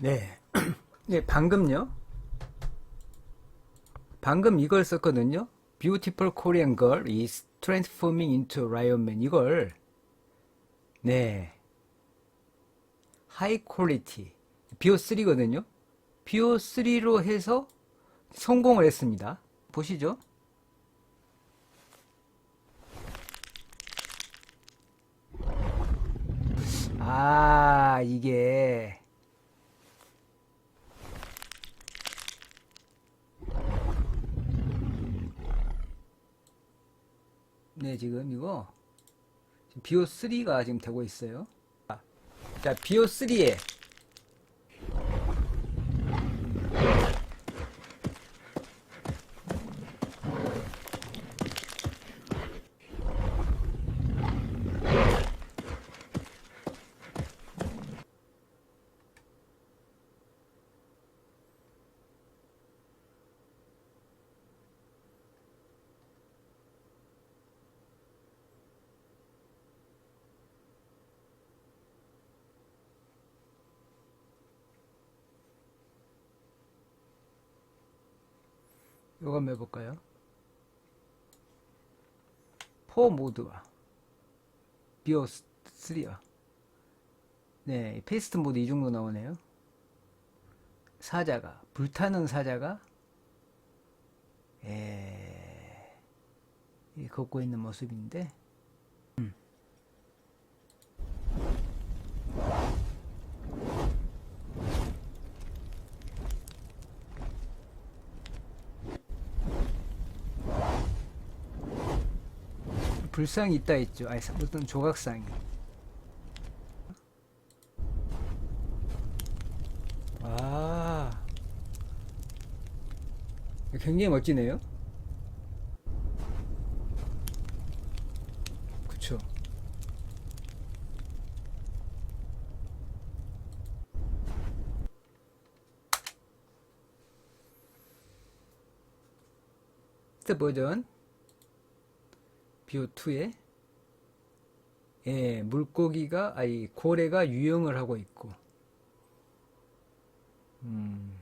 네. 네, 방금요. 방금 이걸 썼거든요. Beautiful Korean girl is transforming into Lion Man. 이걸 네. 하이 퀄리티 BO3거든요. BO3로 해서 성공을 했습니다. 보시죠. 아, 이게 네, 지금 이거 지금 BO3가 지금 되고 있어요. 자, BO3에 이거 한번 해볼까요? 포 모드와 BO3와 네, 페이스트 모드 이 정도 나오네요. 사자가 불타는 사자가 에... 이 걷고 있는 모습인데 불상이 있다 했죠. 아니 어떤 조각상이. 아, 굉장히 멋지네요. 그쵸. 스텝 BO2에 예, 물고기가 아니 고래가 유영을 하고 있고 음.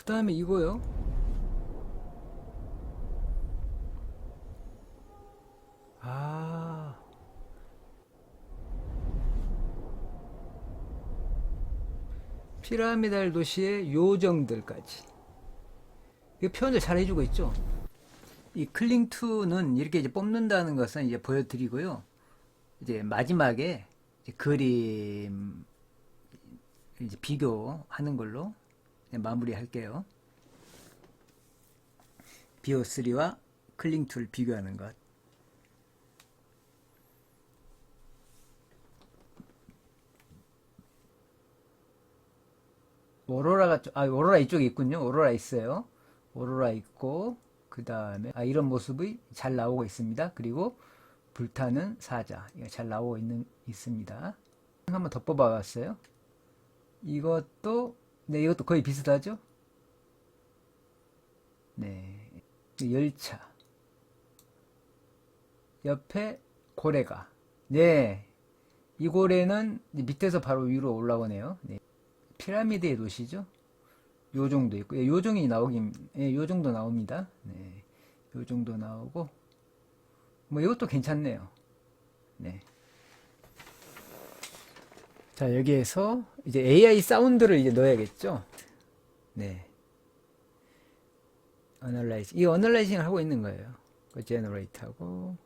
그 다음에 이거요. 아. 피라미달 도시의 요정들까지. 이 표현을 잘 해주고 있죠. 이 클링2는 이렇게 이제 뽑는다는 것은 이제 보여드리고요. 이제 마지막에 이제 그림 이제 비교하는 걸로 네, 마무리할게요. BO3와 클링2를 비교하는 것. 오로라가 좀- 아 오로라 이쪽에 있군요. 오로라 있어요. 오로라 있고 그 다음에 아 이런 모습이 잘 나오고 있습니다. 그리고 불타는 사자 잘 나오고 있는 있습니다. 한번 더 뽑아봤어요. 이것도 네 이것도 거의 비슷하죠. 네 열차 옆에 고래가 네 이 고래는 밑에서 바로 위로 올라오네요. 네. 피라미드의 도시죠. 요 정도 있고, 예, 요정이 나오긴, 예, 요 정도 나옵니다. 네. 요 정도 나오고, 뭐, 이것도 괜찮네요. 네. 자, 여기에서 이제 AI 사운드를 이제 넣어야겠죠. 네. 어널라이징. 이 어널라이징을 하고 있는 거예요. 그 제너레이트 하고,